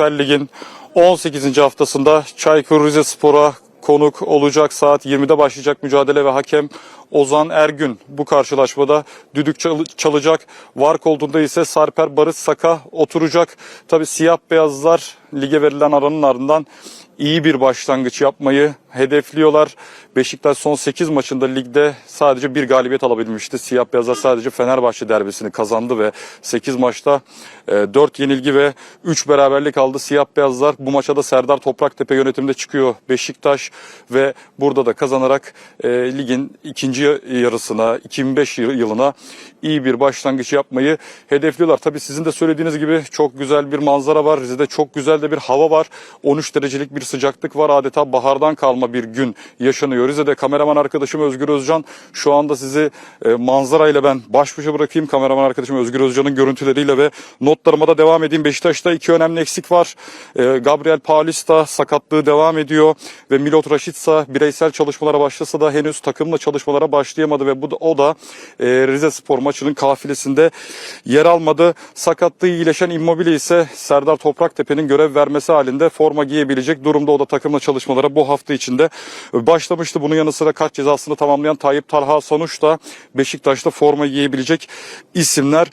Süper Lig'in 18. haftasında Çaykur Rizespor'a konuk olacak. Saat 20'de başlayacak mücadele ve hakem Ozan Ergün bu karşılaşmada düdük çal- çalacak. Var koltuğunda ise Sarper Barış Saka oturacak. Tabi siyah beyazlar lige verilen aranın ardından iyi bir başlangıç yapmayı hedefliyorlar. Beşiktaş son 8 maçında ligde sadece bir galibiyet alabilmişti. Siyah beyazlar sadece Fenerbahçe derbisini kazandı ve 8 maçta 4 yenilgi ve 3 beraberlik aldı. Siyah beyazlar bu maça da Serdar Topraktepe yönetiminde çıkıyor Beşiktaş ve burada da kazanarak e, ligin ikinci yarısına 2005 yılına iyi bir başlangıç yapmayı hedefliyorlar. Tabii sizin de söylediğiniz gibi çok güzel bir manzara var. Rize'de çok güzel de bir hava var. 13 derecelik bir sıcaklık var. Adeta bahardan kalma bir gün yaşanıyor. Rize'de kameraman arkadaşım Özgür Özcan şu anda sizi e, manzarayla ben baş başa bırakayım. Kameraman arkadaşım Özgür Özcan'ın görüntüleriyle ve notlarıma da devam edeyim. Beşiktaş'ta iki önemli eksik var. E, Gabriel Paulista sakatlığı devam ediyor ve Milot Rashica bireysel çalışmalara başlasa da henüz takımla çalışmalara başlayamadı ve bu da, o da e, Rize Spor maçının kafilesinde yer almadı. Sakatlığı iyileşen Immobile ise Serdar Topraktepe'nin görev vermesi halinde forma giyebilecek durumda. O da takımla çalışmalara bu hafta içinde başlamıştı. Bunun yanı sıra kaç cezasını tamamlayan Tayyip Talha Sanuş da Beşiktaş'ta forma giyebilecek isimler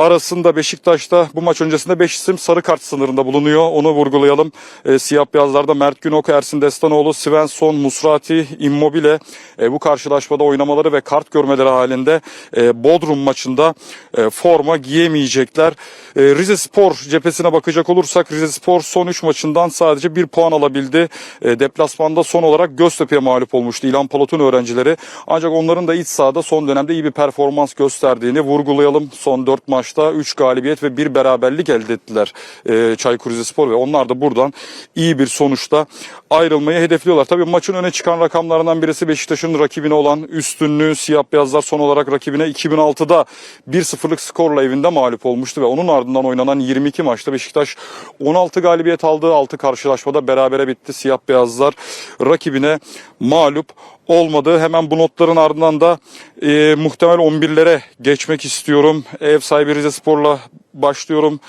arasında Beşiktaş'ta bu maç öncesinde 5 isim sarı kart sınırında bulunuyor. Onu vurgulayalım. E, siyah beyazlarda Mert Günok, Ersin Destanoğlu, Svensson, Musrati, Immobile e, bu karşılaşmada oynamaları ve kart görmeleri halinde e, Bodrum maçında e, forma giyemeyecekler. E, Rize Spor cephesine bakacak olursak Rize Spor son 3 maçından sadece 1 puan alabildi. E, deplasmanda son olarak Göztepe'ye mağlup olmuştu İlhan Palat'ın öğrencileri. Ancak onların da iç sahada son dönemde iyi bir performans gösterdiğini vurgulayalım. Son 4 maçta 3 galibiyet ve 1 beraberlik elde ettiler e, Çaykur Rizespor ve onlar da buradan iyi bir sonuçta ayrılmayı hedefliyorlar. Tabii maçın öne çıkan rakamlarından birisi Beşiktaş'ın rakibine olan üstünlüğü. Siyah beyazlar son olarak rakibine 2006'da 1-0'lık skorla evinde mağlup olmuştu ve onun ardından oynanan 22 maçta Beşiktaş 16 galibiyet aldığı 6 karşılaşmada berabere bitti. Siyah beyazlar rakibine mağlup olmadı. Hemen bu notların ardından da e, muhtemel 11'lere geçmek istiyorum. Ev sahibi Rize Spor'la başlıyorum.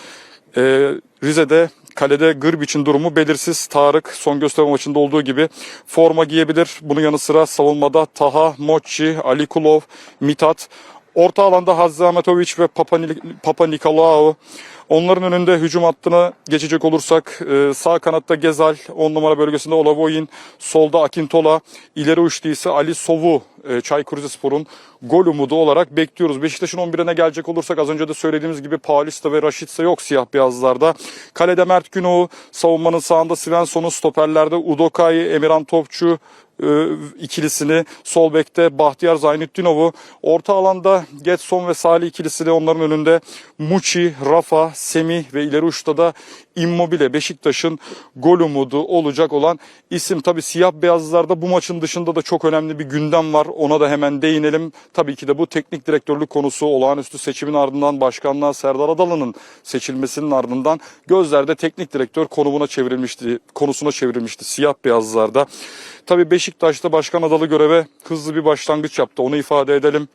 E, Rize'de kalede Gırbiç'in durumu belirsiz. Tarık son gösterme maçında olduğu gibi forma giyebilir. Bunun yanı sıra savunmada Taha, Mochi, Ali Kulov, Mitat. Orta alanda Hazzi Ahmetoviç ve Papa, Papa Nikolaou. Onların önünde hücum hattına geçecek olursak e, sağ kanatta Gezal, 10 numara bölgesinde Olavoyin, solda Akintola, ileri uçta ise Ali Sovu e, Çaykur Rizespor'un gol umudu olarak bekliyoruz. Beşiktaş'ın 11'ine gelecek olursak az önce de söylediğimiz gibi Paulista ve Raşitse yok siyah beyazlarda. Kalede Mert Günok'u, savunmanın sağında Svensson'u, stoperlerde Udokay, Emirhan Topçu, e, ikilisini, sol bekte Bahtiyar Zaynettinov'u, orta alanda Getson ve Salih ikilisini onların önünde Muçi, Rafa, Semih ve ileri uçta da Immobile Beşiktaş'ın gol umudu olacak olan isim. Tabi siyah beyazlarda bu maçın dışında da çok önemli bir gündem var. Ona da hemen değinelim. Tabii ki de bu teknik direktörlük konusu olağanüstü seçimin ardından başkanlığa Serdar Adalı'nın seçilmesinin ardından gözlerde teknik direktör konumuna çevrilmişti, konusuna çevrilmişti siyah beyazlarda. Tabii Beşiktaş'ta başkan adalı göreve hızlı bir başlangıç yaptı. Onu ifade edelim.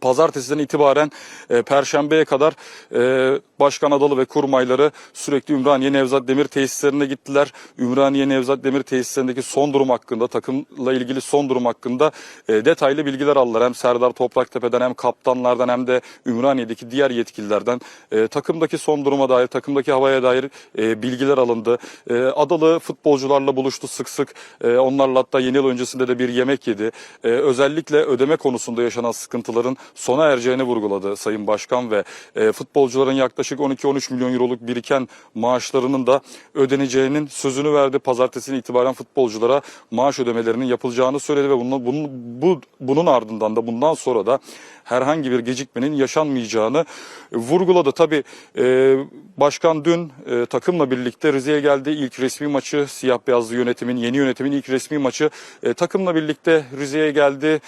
Pazartesiden itibaren e, Perşembe'ye kadar e, Başkan Adalı ve kurmayları sürekli Ümraniye Nevzat Demir tesislerine gittiler. Ümraniye Nevzat Demir tesislerindeki son durum hakkında, takımla ilgili son durum hakkında e, detaylı bilgiler aldılar. Hem Serdar Topraktepe'den hem kaptanlardan hem de Ümraniye'deki diğer yetkililerden e, takımdaki son duruma dair, takımdaki havaya dair e, bilgiler alındı. E, Adalı futbolcularla buluştu sık sık. E, onlarla hatta yeni yıl öncesinde de bir yemek yedi. E, özellikle ödeme konusunda yaşanan sıkıntıların sona ereceğini vurguladı Sayın Başkan ve e, futbolcuların yaklaşık 12-13 milyon euroluk biriken maaşlarının da ödeneceğinin sözünü verdi. Pazartesinin itibaren futbolculara maaş ödemelerinin yapılacağını söyledi ve bunun, bunun, bu, bunun ardından da bundan sonra da herhangi bir gecikmenin yaşanmayacağını vurguladı. Tabii e, başkan dün e, takımla birlikte Rize'ye geldi. İlk resmi maçı siyah beyazlı yönetimin, yeni yönetimin ilk resmi maçı e, takımla birlikte Rize'ye geldi e,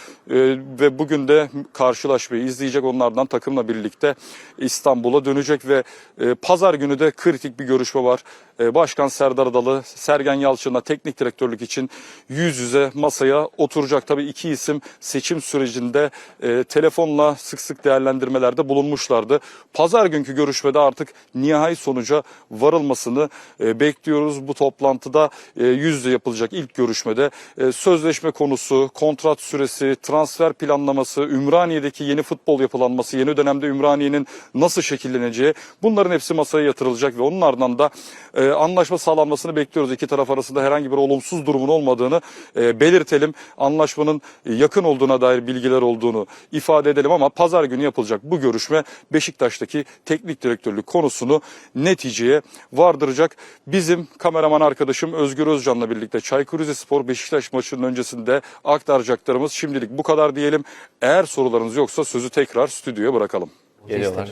ve bugün de karşı karşılaşmayı izleyecek. Onlardan takımla birlikte İstanbul'a dönecek ve e, pazar günü de kritik bir görüşme var. E, Başkan Serdar Adalı, Sergen Yalçın'la teknik direktörlük için yüz yüze masaya oturacak. Tabii iki isim seçim sürecinde e, telefonla sık sık değerlendirmelerde bulunmuşlardı. Pazar günkü görüşmede artık nihai sonuca varılmasını e, bekliyoruz. Bu toplantıda e, yüz yüze yapılacak ilk görüşmede e, sözleşme konusu, kontrat süresi, transfer planlaması, Ümraniye'deki yeni futbol yapılanması, yeni dönemde Ümraniye'nin nasıl şekilleneceği bunların hepsi masaya yatırılacak ve onun ardından da e, anlaşma sağlanmasını bekliyoruz. İki taraf arasında herhangi bir olumsuz durumun olmadığını e, belirtelim. Anlaşmanın yakın olduğuna dair bilgiler olduğunu ifade edelim ama pazar günü yapılacak bu görüşme Beşiktaş'taki teknik direktörlük konusunu neticeye vardıracak. Bizim kameraman arkadaşım Özgür Özcan'la birlikte Çaykur Rizespor Beşiktaş maçının öncesinde aktaracaklarımız şimdilik bu kadar diyelim. Eğer sorularınız yoksa sözü tekrar stüdyoya bırakalım. Geliyorlar.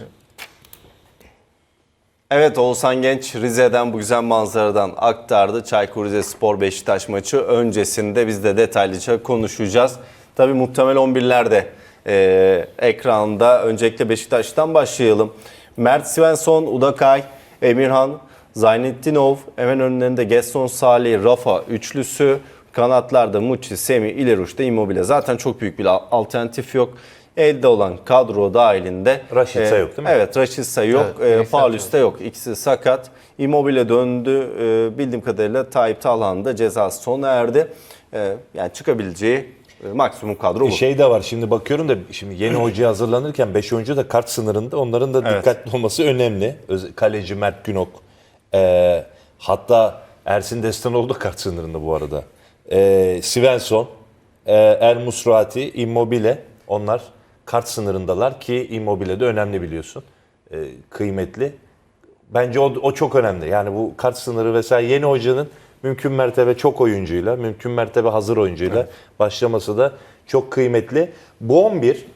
Evet Oğuzhan Genç Rize'den bu güzel manzaradan aktardı. Çaykur Rizespor Beşiktaş maçı öncesinde biz de detaylıca konuşacağız. Tabii muhtemel 11'ler de e, ekranda. Öncelikle Beşiktaş'tan başlayalım. Mert Svensson, Udakay, Emirhan, Zaynettinov, hemen önlerinde Gaston Salih, Rafa üçlüsü. Kanatlarda Muçi, Semi, İleruş'ta Immobile. Zaten çok büyük bir alternatif yok. Elde olan kadro dahilinde. Rashica yok değil mi? Evet Rashica yok. Evet, e, Paulus da yok. İkisi sakat. Immobile döndü. E, bildiğim kadarıyla Tayyip Talhan da cezası sona erdi. E, yani çıkabileceği e, maksimum kadro bu. Şey de var şimdi bakıyorum da şimdi yeni hocaya hazırlanırken 5 oyuncu da kart sınırında onların da Evet. dikkatli olması önemli. Öz- Kaleci Mert Günok. Hatta Ersin Destanoğlu da kart sınırında bu arada. Ee, Svensson, e, Er Musrati, Immobile onlar kart sınırındalar ki Immobile de önemli biliyorsun. Ee, kıymetli. Bence o, o çok önemli. Yani bu kart sınırı vesaire yeni hocanın mümkün mertebe çok oyuncuyla, mümkün mertebe hazır oyuncuyla başlaması da çok kıymetli. Bu 11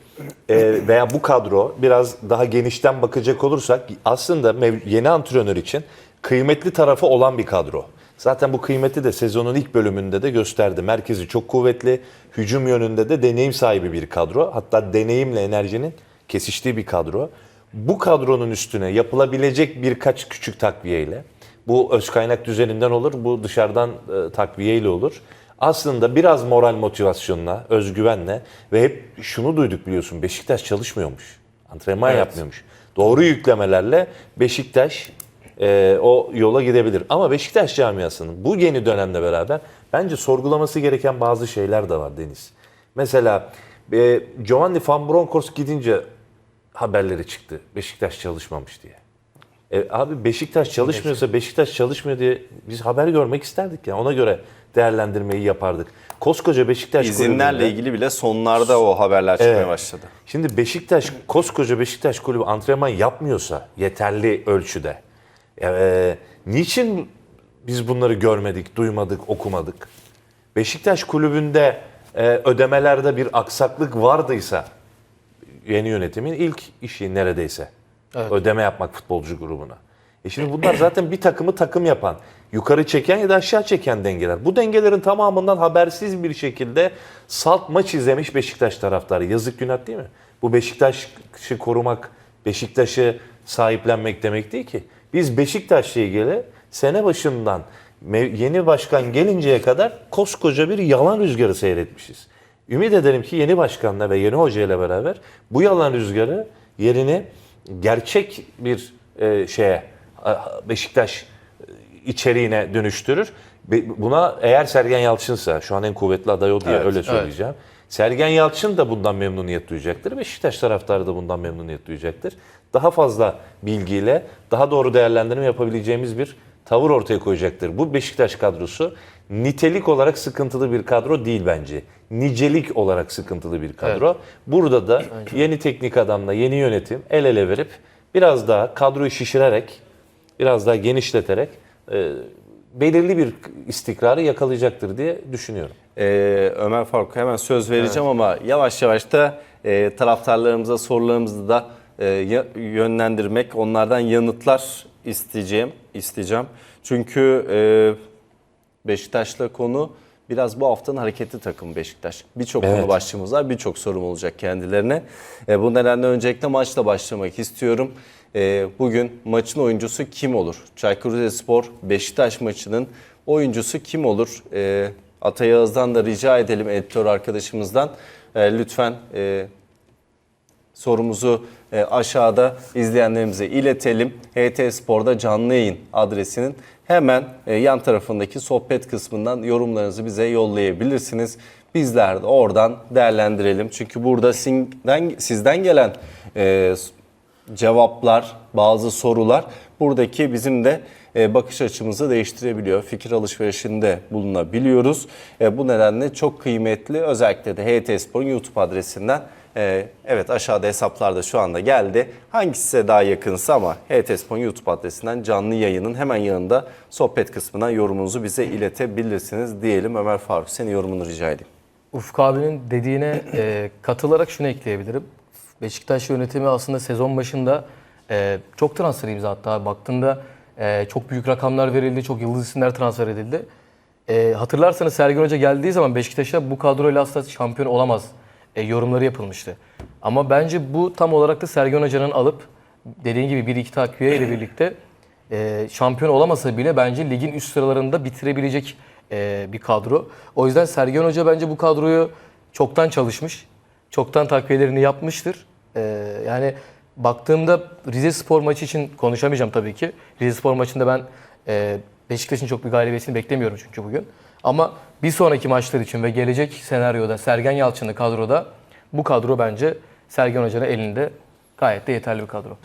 e, veya bu kadro biraz daha genişten bakacak olursak aslında yeni antrenör için kıymetli tarafı olan bir kadro. Zaten bu kıymeti de sezonun ilk bölümünde de gösterdi. Merkezi çok kuvvetli, hücum yönünde de deneyim sahibi bir kadro. Hatta deneyimle enerjinin kesiştiği bir kadro. Bu kadronun üstüne yapılabilecek birkaç küçük takviyeyle, bu öz kaynak düzeninden olur, bu dışarıdan e, takviyeyle olur. Aslında biraz moral motivasyonla, özgüvenle ve hep şunu duyduk biliyorsun Beşiktaş çalışmıyormuş. Antrenman yapmıyormuş. Doğru yüklemelerle Beşiktaş e, o yola gidebilir. Ama Beşiktaş camiasının bu yeni dönemle beraber bence sorgulaması gereken bazı şeyler de var Deniz. Mesela e, Giovanni Van Bronckhorst gidince haberleri çıktı. Beşiktaş çalışmamış diye. E, abi Beşiktaş çalışmıyorsa Beşiktaş çalışmıyor diye biz haber görmek isterdik ya. Ona göre değerlendirmeyi yapardık. Koskoca Beşiktaş İzinlerle kulübünde- ilgili bile sonlarda o haberler çıkmaya Evet. başladı. Şimdi Beşiktaş, koskoca Beşiktaş kulübü antrenman yapmıyorsa yeterli ölçüde. E, niçin biz bunları görmedik, duymadık, okumadık? Beşiktaş kulübünde e, ödemelerde bir aksaklık vardıysa yeni yönetimin ilk işi neredeyse. Ödeme yapmak futbolcu grubuna. E şimdi bunlar zaten bir takımı takım yapan, yukarı çeken ya da aşağı çeken dengeler. Bu dengelerin tamamından habersiz bir şekilde salt maç izlemiş Beşiktaş taraftarı. Yazık günah değil mi? Bu Beşiktaş'ı korumak, Beşiktaş'ı sahiplenmek demek değil ki. Biz Beşiktaş'la ilgili sene başından yeni başkan gelinceye kadar koskoca bir yalan rüzgarı seyretmişiz. Ümit ederim ki yeni başkanla ve yeni hoca ile beraber bu yalan rüzgarı yerini gerçek bir e, şeye Beşiktaş e, içeriğine dönüştürür. Buna eğer Sergen Yalçın'sa şu an en kuvvetli aday o diye öyle söyleyeceğim. Sergen Yalçın da bundan memnuniyet duyacaktır. Beşiktaş taraftarı da bundan memnuniyet duyacaktır. Daha fazla bilgiyle daha doğru değerlendirme yapabileceğimiz bir tavır ortaya koyacaktır. Bu Beşiktaş kadrosu nitelik olarak sıkıntılı bir kadro değil bence. Nicelik olarak sıkıntılı bir kadro. Burada da yeni teknik adamla yeni yönetim el ele verip biraz daha kadroyu şişirerek, biraz daha genişleterek e, belirli bir istikrarı yakalayacaktır diye düşünüyorum. Ee, Ömer Faruk hemen söz vereceğim ama yavaş yavaş da e, taraftarlarımıza sorularımızı da e, yönlendirmek, onlardan yanıtlar isteyeceğim, isteyeceğim. Çünkü e, Beşiktaş'la konu Biraz bu haftanın hareketli takımı Beşiktaş. Birçok Evet. konu başlığımız var, birçok sorum olacak kendilerine. E, bu nedenle öncelikle maçla başlamak istiyorum. E, bugün maçın oyuncusu kim olur? Çaykur Rizespor Beşiktaş maçının oyuncusu kim olur? E, Atay Yağız'dan da rica edelim editör arkadaşımızdan. E, lütfen e, sorumuzu e, aşağıda izleyenlerimize iletelim. HT Spor'da canlı yayın adresinin hemen e, yan tarafındaki sohbet kısmından yorumlarınızı bize yollayabilirsiniz. Bizler de oradan değerlendirelim. Çünkü burada sizden, sizden gelen e, cevaplar, bazı sorular buradaki bizim de e, bakış açımızı değiştirebiliyor. Fikir alışverişinde bulunabiliyoruz. E, Bu nedenle çok kıymetli özellikle de HT Spor'un YouTube adresinden e, evet aşağıda hesaplarda şu anda geldi. Hangisi size daha yakınsa ama HT Spor'un YouTube adresinden canlı yayının hemen yanında sohbet kısmına yorumunuzu bize iletebilirsiniz diyelim. Ömer Faruk senin yorumunu rica edeyim. Ufuk abinin dediğine katılarak şunu ekleyebilirim. Beşiktaş yönetimi aslında sezon başında e, çok transfer imza attı. Baktığında e, çok büyük rakamlar verildi, çok yıldız isimler transfer edildi. E, hatırlarsanız Sergen Hoca geldiği zaman Beşiktaş'a bu kadroyla aslında şampiyon olamaz e, yorumları yapılmıştı. Ama bence bu tam olarak da Sergen Hoca'nın alıp dediğin gibi bir iki takviye ile birlikte e, şampiyon olamasa bile bence ligin üst sıralarında bitirebilecek e, bir kadro. O yüzden Sergen Hoca bence bu kadroyu çoktan çalışmış. Çoktan takviyelerini yapmıştır. E, yani baktığımda Rize Spor maçı için konuşamayacağım tabii ki. Rize Spor maçında ben e, Beşiktaş'ın çok bir galibiyetini beklemiyorum çünkü bugün. Ama bir sonraki maçlar için ve gelecek senaryoda Sergen Yalçın'lı kadroda bu kadro bence Sergen Hoca'nın elinde gayet de yeterli bir kadro.